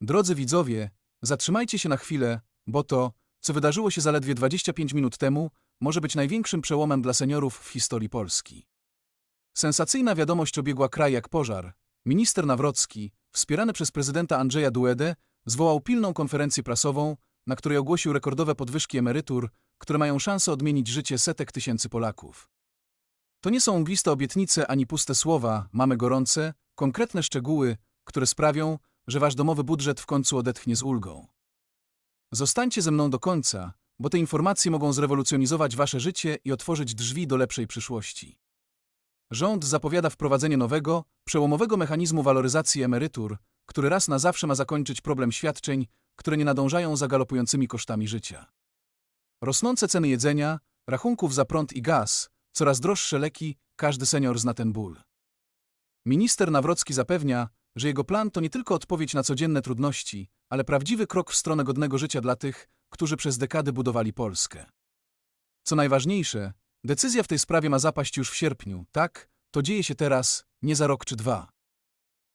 Drodzy widzowie, zatrzymajcie się na chwilę, bo to, co wydarzyło się zaledwie 25 minut temu, może być największym przełomem dla seniorów w historii Polski. Sensacyjna wiadomość obiegła kraj jak pożar. Minister Nawrocki, wspierany przez prezydenta Andrzeja Duedę, zwołał pilną konferencję prasową, na której ogłosił rekordowe podwyżki emerytur, które mają szansę odmienić życie setek tysięcy Polaków. To nie są mgliste obietnice ani puste słowa, mamy gorące, konkretne szczegóły, które sprawią, że wasz domowy budżet w końcu odetchnie z ulgą. Zostańcie ze mną do końca, bo te informacje mogą zrewolucjonizować wasze życie i otworzyć drzwi do lepszej przyszłości. Rząd zapowiada wprowadzenie nowego, przełomowego mechanizmu waloryzacji emerytur, który raz na zawsze ma zakończyć problem świadczeń, które nie nadążają za galopującymi kosztami życia. Rosnące ceny jedzenia, rachunków za prąd i gaz, coraz droższe leki, każdy senior zna ten ból. Minister Nawrocki zapewnia, że jego plan to nie tylko odpowiedź na codzienne trudności, ale prawdziwy krok w stronę godnego życia dla tych, którzy przez dekady budowali Polskę. Co najważniejsze, decyzja w tej sprawie ma zapaść już w sierpniu, tak? To dzieje się teraz, nie za rok czy dwa.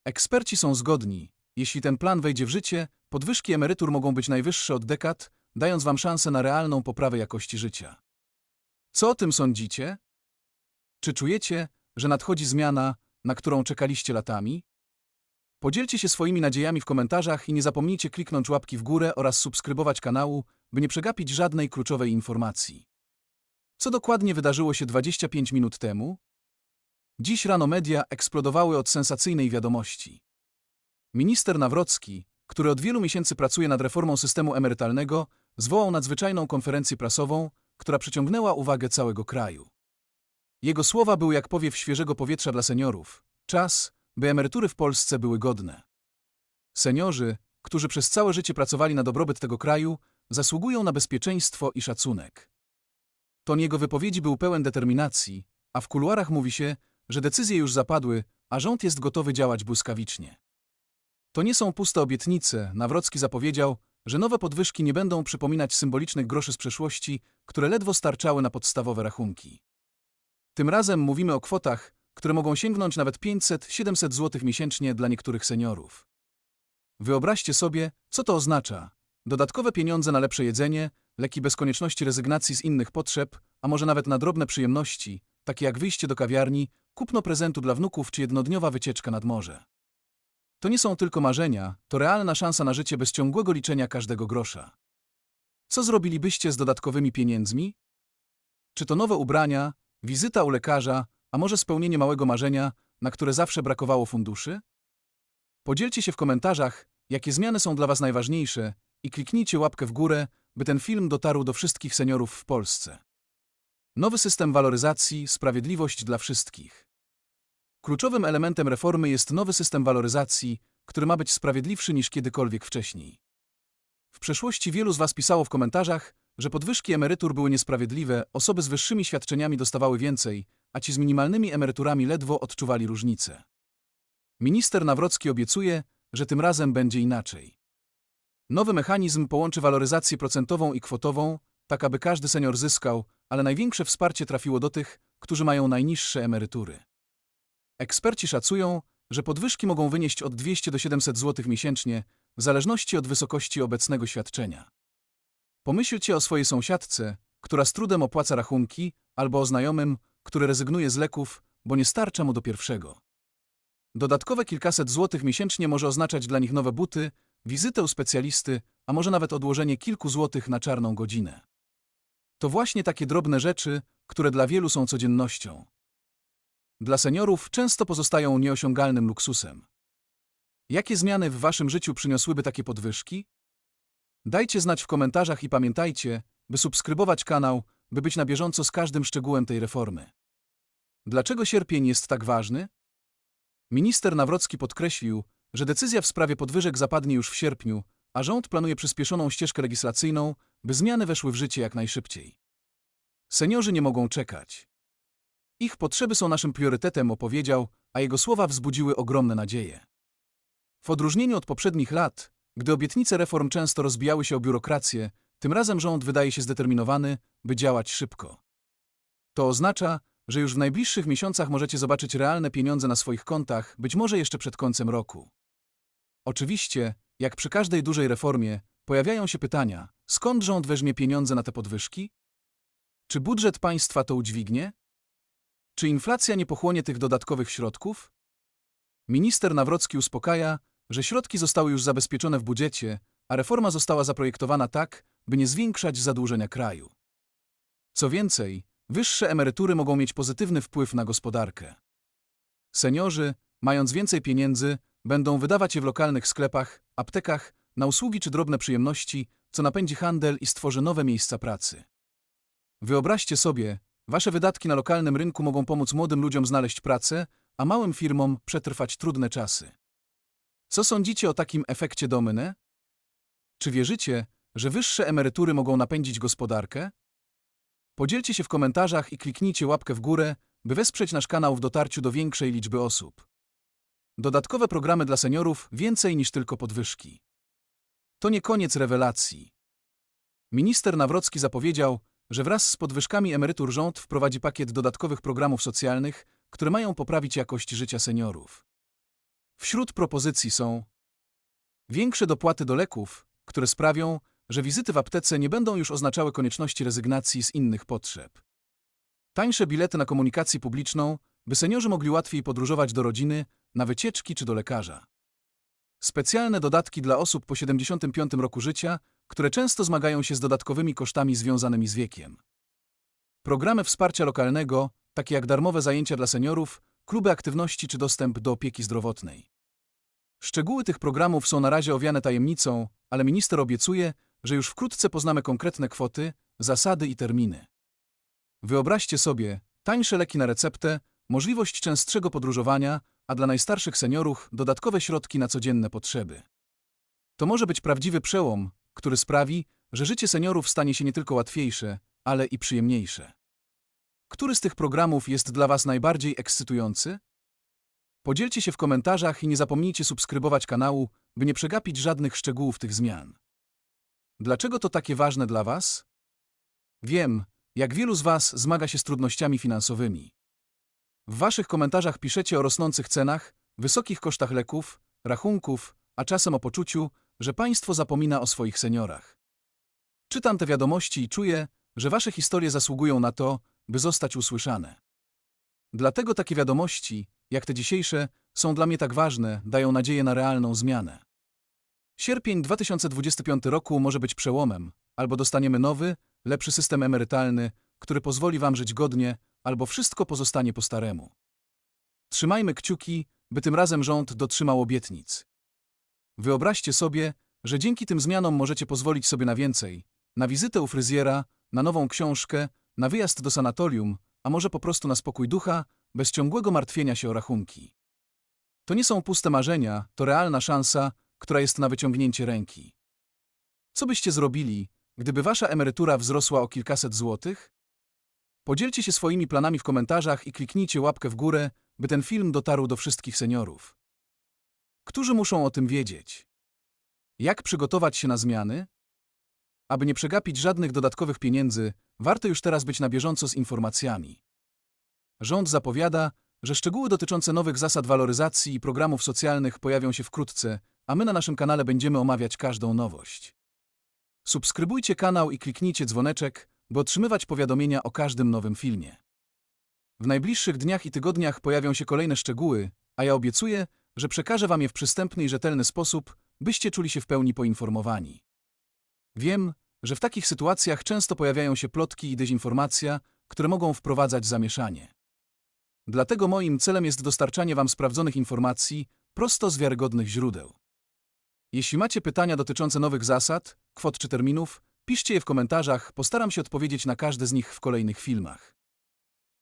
Eksperci są zgodni. Jeśli ten plan wejdzie w życie, podwyżki emerytur mogą być najwyższe od dekad, dając wam szansę na realną poprawę jakości życia. Co o tym sądzicie? Czy czujecie, że nadchodzi zmiana, na którą czekaliście latami? Podzielcie się swoimi nadziejami w komentarzach i nie zapomnijcie kliknąć łapki w górę oraz subskrybować kanału, by nie przegapić żadnej kluczowej informacji. Co dokładnie wydarzyło się 25 minut temu? Dziś rano media eksplodowały od sensacyjnej wiadomości. Minister Nawrocki, który od wielu miesięcy pracuje nad reformą systemu emerytalnego, zwołał nadzwyczajną konferencję prasową, która przyciągnęła uwagę całego kraju. Jego słowa były jak powiew świeżego powietrza dla seniorów. Czas, by emerytury w Polsce były godne. Seniorzy, którzy przez całe życie pracowali na dobrobyt tego kraju, zasługują na bezpieczeństwo i szacunek. Ton jego wypowiedzi był pełen determinacji, a w kuluarach mówi się, że decyzje już zapadły, a rząd jest gotowy działać błyskawicznie. To nie są puste obietnice, Nawrocki zapowiedział, że nowe podwyżki nie będą przypominać symbolicznych groszy z przeszłości, które ledwo starczały na podstawowe rachunki. Tym razem mówimy o kwotach, które mogą sięgnąć nawet 500-700 zł miesięcznie dla niektórych seniorów. Wyobraźcie sobie, co to oznacza. Dodatkowe pieniądze na lepsze jedzenie, leki bez konieczności rezygnacji z innych potrzeb, a może nawet na drobne przyjemności, takie jak wyjście do kawiarni, kupno prezentu dla wnuków czy jednodniowa wycieczka nad morze. To nie są tylko marzenia, to realna szansa na życie bez ciągłego liczenia każdego grosza. Co zrobilibyście z dodatkowymi pieniędzmi? Czy to nowe ubrania, wizyta u lekarza, a może spełnienie małego marzenia, na które zawsze brakowało funduszy? Podzielcie się w komentarzach, jakie zmiany są dla Was najważniejsze i kliknijcie łapkę w górę, by ten film dotarł do wszystkich seniorów w Polsce. Nowy system waloryzacji, sprawiedliwość dla wszystkich. Kluczowym elementem reformy jest nowy system waloryzacji, który ma być sprawiedliwszy niż kiedykolwiek wcześniej. W przeszłości wielu z Was pisało w komentarzach, że podwyżki emerytur były niesprawiedliwe, osoby z wyższymi świadczeniami dostawały więcej, a ci z minimalnymi emeryturami ledwo odczuwali różnicę. Minister Nawrocki obiecuje, że tym razem będzie inaczej. Nowy mechanizm połączy waloryzację procentową i kwotową, tak aby każdy senior zyskał, ale największe wsparcie trafiło do tych, którzy mają najniższe emerytury. Eksperci szacują, że podwyżki mogą wynieść od 200 do 700 zł miesięcznie, w zależności od wysokości obecnego świadczenia. Pomyślcie o swojej sąsiadce, która z trudem opłaca rachunki, albo o znajomym, który rezygnuje z leków, bo nie starcza mu do pierwszego. Dodatkowe kilkaset złotych miesięcznie może oznaczać dla nich nowe buty, wizytę u specjalisty, a może nawet odłożenie kilku złotych na czarną godzinę. To właśnie takie drobne rzeczy, które dla wielu są codziennością. Dla seniorów często pozostają nieosiągalnym luksusem. Jakie zmiany w waszym życiu przyniosłyby takie podwyżki? Dajcie znać w komentarzach i pamiętajcie, by subskrybować kanał, by być na bieżąco z każdym szczegółem tej reformy. Dlaczego sierpień jest tak ważny? Minister Nawrocki podkreślił, że decyzja w sprawie podwyżek zapadnie już w sierpniu, a rząd planuje przyspieszoną ścieżkę legislacyjną, by zmiany weszły w życie jak najszybciej. Seniorzy nie mogą czekać. Ich potrzeby są naszym priorytetem, opowiedział, a jego słowa wzbudziły ogromne nadzieje. W odróżnieniu od poprzednich lat, gdy obietnice reform często rozbijały się o biurokrację, tym razem rząd wydaje się zdeterminowany, by działać szybko. To oznacza, że już w najbliższych miesiącach możecie zobaczyć realne pieniądze na swoich kontach, być może jeszcze przed końcem roku. Oczywiście, jak przy każdej dużej reformie, pojawiają się pytania, skąd rząd weźmie pieniądze na te podwyżki? Czy budżet państwa to udźwignie? Czy inflacja nie pochłonie tych dodatkowych środków? Minister Nawrocki uspokaja, że środki zostały już zabezpieczone w budżecie, a reforma została zaprojektowana tak, by nie zwiększać zadłużenia kraju. Co więcej, wyższe emerytury mogą mieć pozytywny wpływ na gospodarkę. Seniorzy, mając więcej pieniędzy, będą wydawać je w lokalnych sklepach, aptekach, na usługi czy drobne przyjemności, co napędzi handel i stworzy nowe miejsca pracy. Wyobraźcie sobie, wasze wydatki na lokalnym rynku mogą pomóc młodym ludziom znaleźć pracę, a małym firmom przetrwać trudne czasy. Co sądzicie o takim efekcie domynę? Czy wierzycie, że wyższe emerytury mogą napędzić gospodarkę? Podzielcie się w komentarzach i kliknijcie łapkę w górę, by wesprzeć nasz kanał w dotarciu do większej liczby osób. Dodatkowe programy dla seniorów więcej niż tylko podwyżki. To nie koniec rewelacji. Minister Nawrocki zapowiedział, że wraz z podwyżkami emerytur rząd wprowadzi pakiet dodatkowych programów socjalnych, które mają poprawić jakość życia seniorów. Wśród propozycji są większe dopłaty do leków, które sprawią, że wizyty w aptece nie będą już oznaczały konieczności rezygnacji z innych potrzeb. Tańsze bilety na komunikację publiczną, by seniorzy mogli łatwiej podróżować do rodziny, na wycieczki czy do lekarza. Specjalne dodatki dla osób po 75 roku życia, które często zmagają się z dodatkowymi kosztami związanymi z wiekiem. Programy wsparcia lokalnego, takie jak darmowe zajęcia dla seniorów, kluby aktywności czy dostęp do opieki zdrowotnej. Szczegóły tych programów są na razie owiane tajemnicą, ale minister obiecuje, że już wkrótce poznamy konkretne kwoty, zasady i terminy. Wyobraźcie sobie, tańsze leki na receptę, możliwość częstszego podróżowania, a dla najstarszych seniorów dodatkowe środki na codzienne potrzeby. To może być prawdziwy przełom, który sprawi, że życie seniorów stanie się nie tylko łatwiejsze, ale i przyjemniejsze. Który z tych programów jest dla Was najbardziej ekscytujący? Podzielcie się w komentarzach i nie zapomnijcie subskrybować kanału, by nie przegapić żadnych szczegółów tych zmian. Dlaczego to takie ważne dla Was? Wiem, jak wielu z Was zmaga się z trudnościami finansowymi. W Waszych komentarzach piszecie o rosnących cenach, wysokich kosztach leków, rachunków, a czasem o poczuciu, że państwo zapomina o swoich seniorach. Czytam te wiadomości i czuję, że Wasze historie zasługują na to, by zostać usłyszane. Dlatego takie wiadomości, jak te dzisiejsze, są dla mnie tak ważne, dają nadzieję na realną zmianę. Sierpień 2025 roku może być przełomem, albo dostaniemy nowy, lepszy system emerytalny, który pozwoli Wam żyć godnie, albo wszystko pozostanie po staremu. Trzymajmy kciuki, by tym razem rząd dotrzymał obietnic. Wyobraźcie sobie, że dzięki tym zmianom możecie pozwolić sobie na więcej, na wizytę u fryzjera, na nową książkę, na wyjazd do sanatorium, a może po prostu na spokój ducha, bez ciągłego martwienia się o rachunki. To nie są puste marzenia, to realna szansa, która jest na wyciągnięcie ręki. Co byście zrobili, gdyby wasza emerytura wzrosła o kilkaset złotych? Podzielcie się swoimi planami w komentarzach i kliknijcie łapkę w górę, by ten film dotarł do wszystkich seniorów. Którzy muszą o tym wiedzieć? Jak przygotować się na zmiany? Aby nie przegapić żadnych dodatkowych pieniędzy, warto już teraz być na bieżąco z informacjami. Rząd zapowiada, że szczegóły dotyczące nowych zasad waloryzacji i programów socjalnych pojawią się wkrótce, a my na naszym kanale będziemy omawiać każdą nowość. Subskrybujcie kanał i kliknijcie dzwoneczek, by otrzymywać powiadomienia o każdym nowym filmie. W najbliższych dniach i tygodniach pojawią się kolejne szczegóły, a ja obiecuję, że przekażę Wam je w przystępny i rzetelny sposób, byście czuli się w pełni poinformowani. Wiem, że w takich sytuacjach często pojawiają się plotki i dezinformacja, które mogą wprowadzać zamieszanie. Dlatego moim celem jest dostarczanie Wam sprawdzonych informacji prosto z wiarygodnych źródeł. Jeśli macie pytania dotyczące nowych zasad, kwot czy terminów, piszcie je w komentarzach, postaram się odpowiedzieć na każde z nich w kolejnych filmach.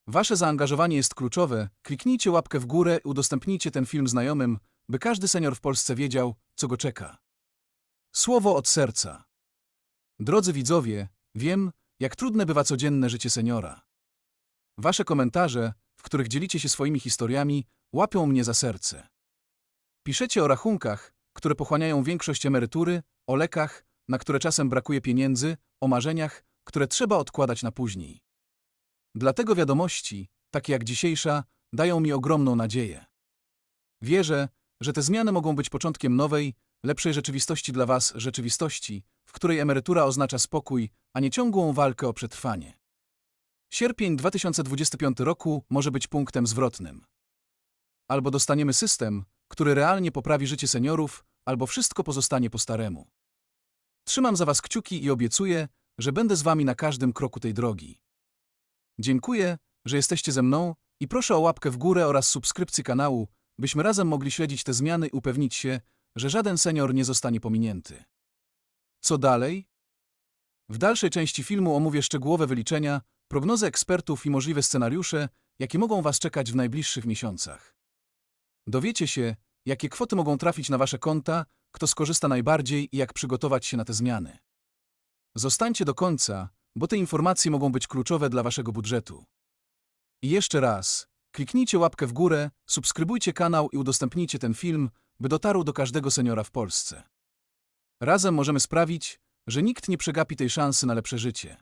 Wasze zaangażowanie jest kluczowe, kliknijcie łapkę w górę i udostępnijcie ten film znajomym, by każdy senior w Polsce wiedział, co go czeka. Słowo od serca. Drodzy widzowie, wiem, jak trudne bywa codzienne życie seniora. Wasze komentarze, w których dzielicie się swoimi historiami, łapią mnie za serce. Piszecie o rachunkach, które pochłaniają większość emerytury, o lekach, na które czasem brakuje pieniędzy, o marzeniach, które trzeba odkładać na później. Dlatego wiadomości, takie jak dzisiejsza, dają mi ogromną nadzieję. Wierzę, że te zmiany mogą być początkiem nowej, lepszej rzeczywistości dla Was, rzeczywistości, w której emerytura oznacza spokój, a nie ciągłą walkę o przetrwanie. Sierpień 2025 roku może być punktem zwrotnym. Albo dostaniemy system, który realnie poprawi życie seniorów, albo wszystko pozostanie po staremu. Trzymam za Was kciuki i obiecuję, że będę z Wami na każdym kroku tej drogi. Dziękuję, że jesteście ze mną i proszę o łapkę w górę oraz subskrypcję kanału, byśmy razem mogli śledzić te zmiany i upewnić się, że żaden senior nie zostanie pominięty. Co dalej? W dalszej części filmu omówię szczegółowe wyliczenia, prognozy ekspertów i możliwe scenariusze, jakie mogą Was czekać w najbliższych miesiącach. Dowiecie się, jakie kwoty mogą trafić na Wasze konta, kto skorzysta najbardziej i jak przygotować się na te zmiany. Zostańcie do końca, bo te informacje mogą być kluczowe dla Waszego budżetu. I jeszcze raz, kliknijcie łapkę w górę, subskrybujcie kanał i udostępnijcie ten film, by dotarł do każdego seniora w Polsce. Razem możemy sprawić, że nikt nie przegapi tej szansy na lepsze życie.